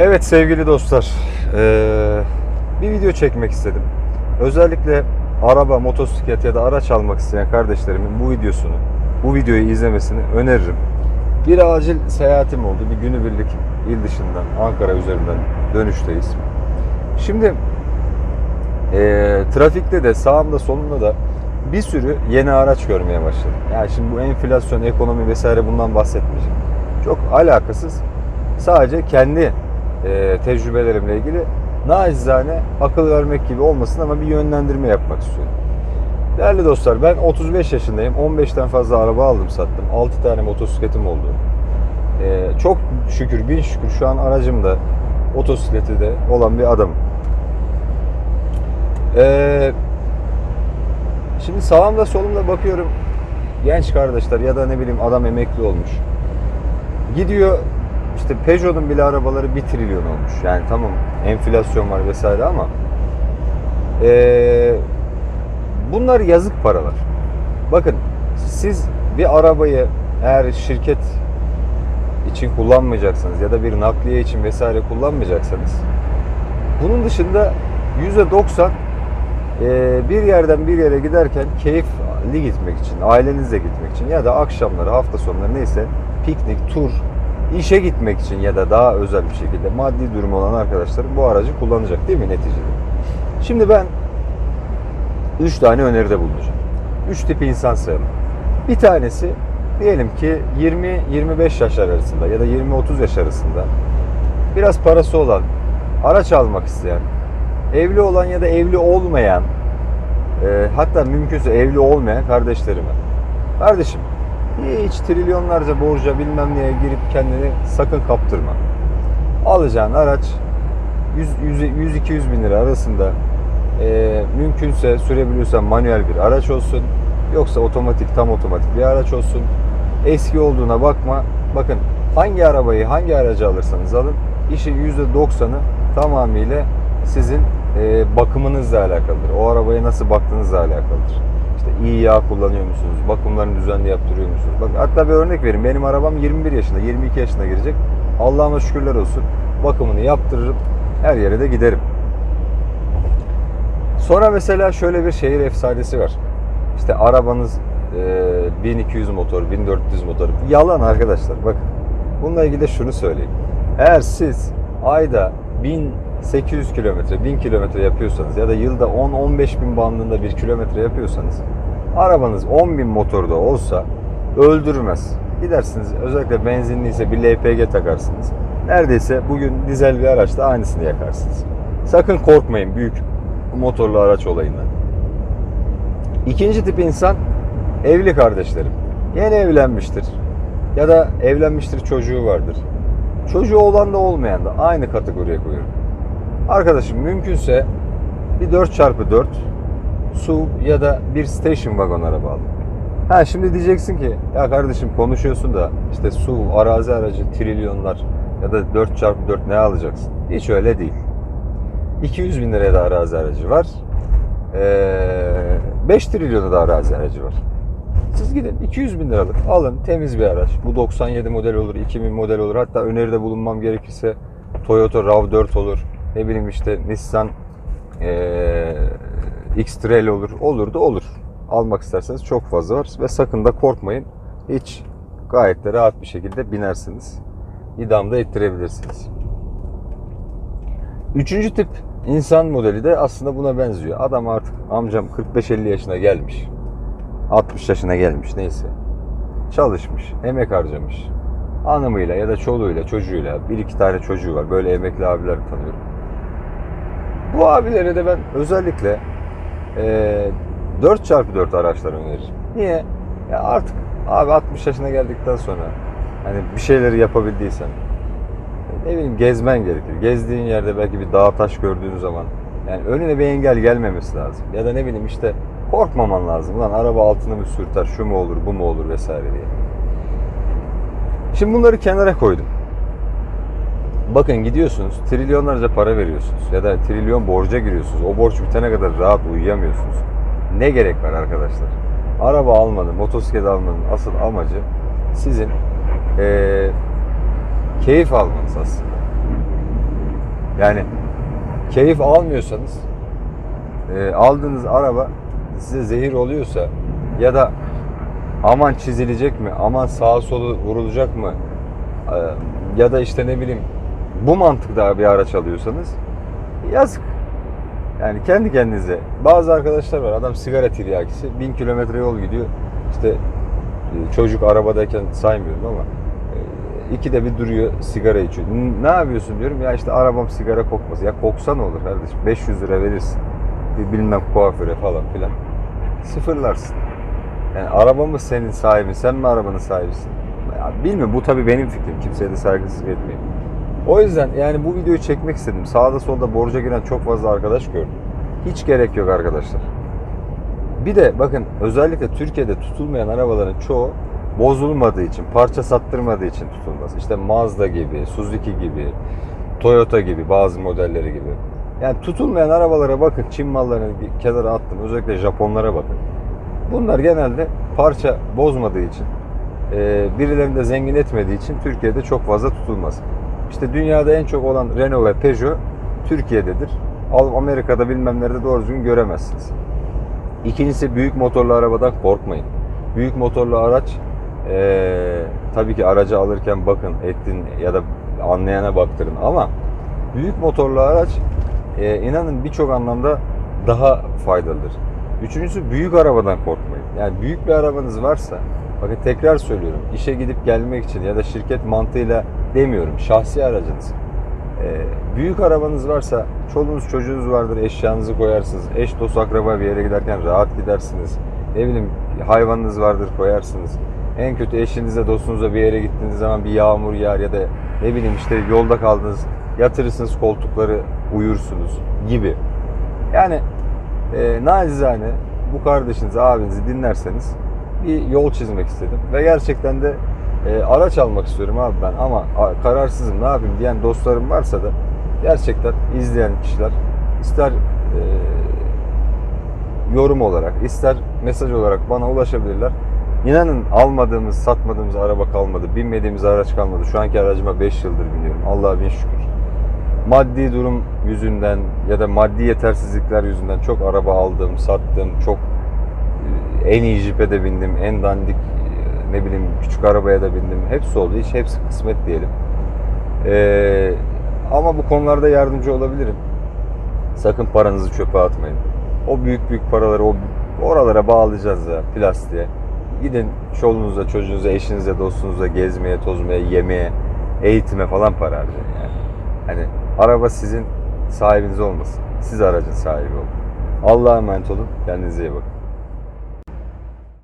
Evet sevgili dostlar, eee, bir video çekmek istedim. Özellikle araba, motosiklet ya da araç almak isteyen kardeşlerimin bu videosunu, bu videoyu izlemesini öneririm. Bir acil seyahatim oldu, bir günübirlik il dışından, Ankara üzerinden dönüşteyiz. Şimdi eee, trafikte de sağımda solumda da bir sürü yeni araç görmeye başladım. Yani şimdi bu enflasyon, ekonomi vesaire bundan bahsetmeyeceğim. Çok alakasız. Sadece kendi e, tecrübelerimle ilgili naçizane akıl vermek gibi olmasın ama bir yönlendirme yapmak istiyorum. Değerli dostlar ben 35 yaşındayım. 15'ten fazla araba aldım sattım. 6 tane motosikletim oldu. E, çok şükür bin şükür şu an aracımda motosikleti de olan bir adamım. E, şimdi sağımda solumda bakıyorum genç kardeşler ya da ne bileyim adam emekli olmuş. Gidiyor işte Peugeot'un bile arabaları 1 trilyon olmuş. Yani tamam enflasyon var vesaire ama eee, bunlar yazık paralar. Bakın siz bir arabayı eğer şirket için kullanmayacaksanız ya da bir nakliye için vesaire kullanmayacaksanız bunun dışında %90 eee, bir yerden bir yere giderken keyifli gitmek için, ailenizle gitmek için ya da akşamları, hafta sonları neyse piknik, tur, işe gitmek için ya da daha özel bir şekilde maddi durumu olan arkadaşlar bu aracı kullanacak değil mi neticede? Şimdi ben 3 tane öneride bulunacağım. 3 tip insan sayalım. Bir tanesi diyelim ki 20-25 yaş arasında ya da 20-30 yaş arasında biraz parası olan, araç almak isteyen, evli olan ya da evli olmayan, e, hatta mümkünse evli olmayan kardeşlerime. Kardeşim hiç trilyonlarca borca bilmem neye girip kendini sakın kaptırma. Alacağın araç 100-200 bin lira arasında e, mümkünse sürebiliyorsan manuel bir araç olsun. Yoksa otomatik tam otomatik bir araç olsun. Eski olduğuna bakma. Bakın hangi arabayı hangi aracı alırsanız alın işin %90'ı tamamıyla sizin e, bakımınızla alakalıdır. O arabaya nasıl baktığınızla alakalıdır. İşte iyi yağ kullanıyor musunuz? Bakımlarını düzenli yaptırıyor musunuz? Bak hatta bir örnek vereyim. Benim arabam 21 yaşında, 22 yaşına girecek. Allah'ıma şükürler olsun. Bakımını yaptırırım. Her yere de giderim. Sonra mesela şöyle bir şehir efsanesi var. İşte arabanız e, 1200 motor, 1400 motor. Yalan arkadaşlar. Bakın. Bununla ilgili de şunu söyleyeyim. Eğer siz ayda 1800 kilometre, 1000 kilometre yapıyorsanız ya da yılda 10-15 bin bandında bir kilometre yapıyorsanız arabanız 10 bin motorda olsa öldürmez. Gidersiniz özellikle benzinliyse bir LPG takarsınız. Neredeyse bugün dizel bir araçta aynısını yakarsınız. Sakın korkmayın büyük motorlu araç olayından. İkinci tip insan evli kardeşlerim. Yeni evlenmiştir. Ya da evlenmiştir çocuğu vardır. Çocuğu olan da olmayan da aynı kategoriye koyuyorum. Arkadaşım mümkünse bir 4x4 SUV ya da bir station wagon araba alın. Ha şimdi diyeceksin ki ya kardeşim konuşuyorsun da işte SUV, arazi aracı, trilyonlar ya da 4x4 ne alacaksın? Hiç öyle değil. 200 bin liraya da arazi aracı var. Ee, 5 trilyona da arazi aracı var. Siz gidin 200 bin liralık alın temiz bir araç. Bu 97 model olur, 2000 model olur. Hatta öneride bulunmam gerekirse Toyota RAV4 olur. Ne bileyim işte Nissan ee, X-Trail olur. Olur da olur. Almak isterseniz çok fazla var. Ve sakın da korkmayın. Hiç gayet de rahat bir şekilde binersiniz. İdam da ettirebilirsiniz. Üçüncü tip insan modeli de aslında buna benziyor. Adam artık amcam 45-50 yaşına gelmiş. 60 yaşına gelmiş neyse. Çalışmış, emek harcamış. Hanımıyla ya da çoluğuyla, çocuğuyla, bir iki tane çocuğu var. Böyle emekli abiler tanıyorum. Bu abilere de ben özellikle e, 4x4 araçlar öneririm. Niye? Ya artık abi 60 yaşına geldikten sonra hani bir şeyleri yapabildiysen ne bileyim gezmen gerekir. Gezdiğin yerde belki bir dağ taş gördüğün zaman yani önüne bir engel gelmemesi lazım. Ya da ne bileyim işte korkmaman lazım. Lan araba altını mı sürter, şu mu olur, bu mu olur vesaire diye. Şimdi bunları kenara koydum. Bakın gidiyorsunuz, trilyonlarca para veriyorsunuz ya da trilyon borca giriyorsunuz. O borç bitene kadar rahat uyuyamıyorsunuz. Ne gerek var arkadaşlar? Araba almanın, motosiklet almanın asıl amacı sizin eee, keyif almanız aslında. Yani keyif almıyorsanız e, aldığınız araba size zehir oluyorsa ya da aman çizilecek mi, aman sağa solu vurulacak mı e, ya da işte ne bileyim bu mantıkta bir araç alıyorsanız yazık. Yani kendi kendinize. Bazı arkadaşlar var adam sigara tiryakisi. Bin kilometre yol gidiyor. İşte e, çocuk arabadayken saymıyorum ama e, ikide bir duruyor sigara içiyor. Ne yapıyorsun diyorum ya işte arabam sigara kokmaz. Ya koksa ne olur kardeşim 500 lira verirsin. Bir bilmem kuaföre falan filan. Sıfırlarsın. Yani araba mı senin sahibin, sen mi arabanın sahibisin? Ya bilmiyorum bu tabii benim fikrim. Kimseye de saygısızlık etmeyeyim. O yüzden yani bu videoyu çekmek istedim. Sağda solda borca giren çok fazla arkadaş gördüm. Hiç gerek yok arkadaşlar. Bir de bakın özellikle Türkiye'de tutulmayan arabaların çoğu bozulmadığı için, parça sattırmadığı için tutulmaz. İşte Mazda gibi, Suzuki gibi, Toyota gibi bazı modelleri gibi. Yani tutulmayan arabalara bakın, Çin mallarını bir kenara attım. Özellikle Japonlara bakın. Bunlar genelde parça bozmadığı için, e, birilerini de zengin etmediği için Türkiye'de çok fazla tutulmaz. İşte dünyada en çok olan Renault ve Peugeot Türkiye'dedir. Amerika'da bilmem nerede doğru düzgün göremezsiniz. İkincisi büyük motorlu arabadan korkmayın. Büyük motorlu araç eee, tabii ki aracı alırken bakın ettin ya da anlayana baktırın ama büyük motorlu araç eee, inanın birçok anlamda daha faydalıdır. Üçüncüsü büyük arabadan korkmayın. Yani büyük bir arabanız varsa bakın tekrar söylüyorum işe gidip gelmek için ya da şirket mantığıyla demiyorum şahsi aracınız. Ee, büyük arabanız varsa çoluğunuz çocuğunuz vardır eşyanızı koyarsınız. Eş dost akraba bir yere giderken rahat gidersiniz. Ne bileyim hayvanınız vardır koyarsınız. En kötü eşinize dostunuza bir yere gittiğiniz zaman bir yağmur yağar ya da ne bileyim işte yolda kaldınız yatırırsınız koltukları uyursunuz gibi. Yani e, nacizane bu kardeşinizi abinizi dinlerseniz bir yol çizmek istedim. Ve gerçekten de e, araç almak istiyorum abi ben ama kararsızım ne yapayım diyen dostlarım varsa da gerçekten izleyen kişiler ister e, yorum olarak ister mesaj olarak bana ulaşabilirler. İnanın almadığımız, satmadığımız araba kalmadı. Binmediğimiz araç kalmadı. Şu anki aracıma 5 yıldır biniyorum. Allah'a bin şükür. Maddi durum yüzünden ya da maddi yetersizlikler yüzünden çok araba aldım, sattım. Çok e, en iyi jipe de bindim, en dandik ne bileyim küçük arabaya da bindim. Hepsi oldu. Hiç hepsi kısmet diyelim. Ee, ama bu konularda yardımcı olabilirim. Sakın paranızı çöpe atmayın. O büyük büyük paraları o oralara bağlayacağız ya plastiğe. Gidin çoluğunuza, çocuğunuza, eşinize, dostunuza gezmeye, tozmaya, yemeye, eğitime falan para harcayın yani. Hani araba sizin sahibiniz olmasın. Siz aracın sahibi olun. Allah'a emanet olun. Kendinize iyi bakın.